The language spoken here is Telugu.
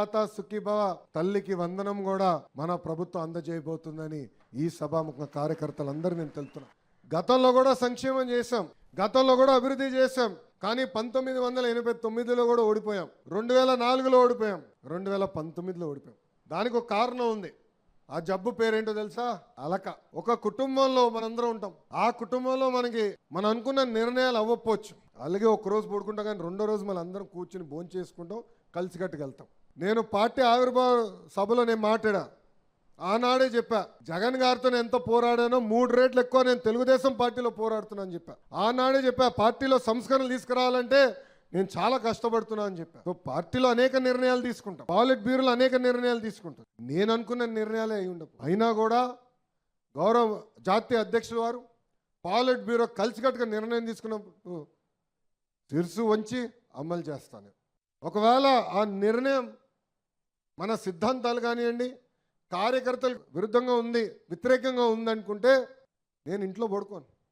మాతా సుఖీభవ తల్లికి వందనం కూడా మన ప్రభుత్వం అందజేయబోతుందని ఈ సభాముఖ కార్యకర్తలందరూ నేను తెలుతున్నా గతంలో కూడా సంక్షేమం చేశాం. గతంలో కూడా అభివృద్ధి చేశాం. కానీ పంతొమ్మిది వందల ఎనభై తొమ్మిదిలో కూడా ఓడిపోయాం. రెండు వేల నాలుగులో ఓడిపోయాం. రెండు వేల పంతొమ్మిదిలో ఓడిపోయాం. దానికి ఒక కారణం ఉంది. ఆ జబ్బు పేరేంటో తెలుసా? అలక. ఒక కుటుంబంలో మనందరం ఉంటాం. ఆ కుటుంబంలో మనకి మనం అనుకున్న నిర్ణయాలు అవ్వకపోవచ్చు. అలాగే ఒక రోజు పడుకుంటాం కానీ రెండో రోజు మనందరం అందరం కూర్చుని భోంచేసుకుంటాం. చేసుకుంటాం కలిసికట్టుకు వెళ్తాం నేను పార్టీ ఆవిర్భావ సభలో నేను మాట్లాడా. ఆనాడే చెప్పా జగన్ గారితో నేను ఎంత పోరాడానో మూడు రేట్లు ఎక్కువ నేను తెలుగుదేశం పార్టీలో పోరాడుతున్నాను చెప్పా. ఆనాడే చెప్పా పార్టీలో సంస్కరణలు తీసుకురావాలంటే నేను చాలా కష్టపడుతున్నా అని చెప్పా. సో పార్టీలో అనేక నిర్ణయాలు తీసుకుంటాం. పాలిట్ బ్యూరోలో అనేక నిర్ణయాలు తీసుకుంటాం. నేను అనుకున్న నిర్ణయాలే అయి ఉండవు. అయినా కూడా గౌరవ జాతీయ అధ్యక్షులు వారు పాలిట్ బ్యూరో కలిసికట్టుగా నిర్ణయం తీసుకున్నప్పుడు తిరుసు వంచి అమలు చేస్తాను. ఒకవేళ ఆ నిర్ణయం మన సిద్ధాంతాలు కానివ్వండి కార్యకర్తలకు విరుద్ధంగా ఉంది వ్యతిరేకంగా ఉందనుకుంటే నేను ఇంట్లో పడుకోను.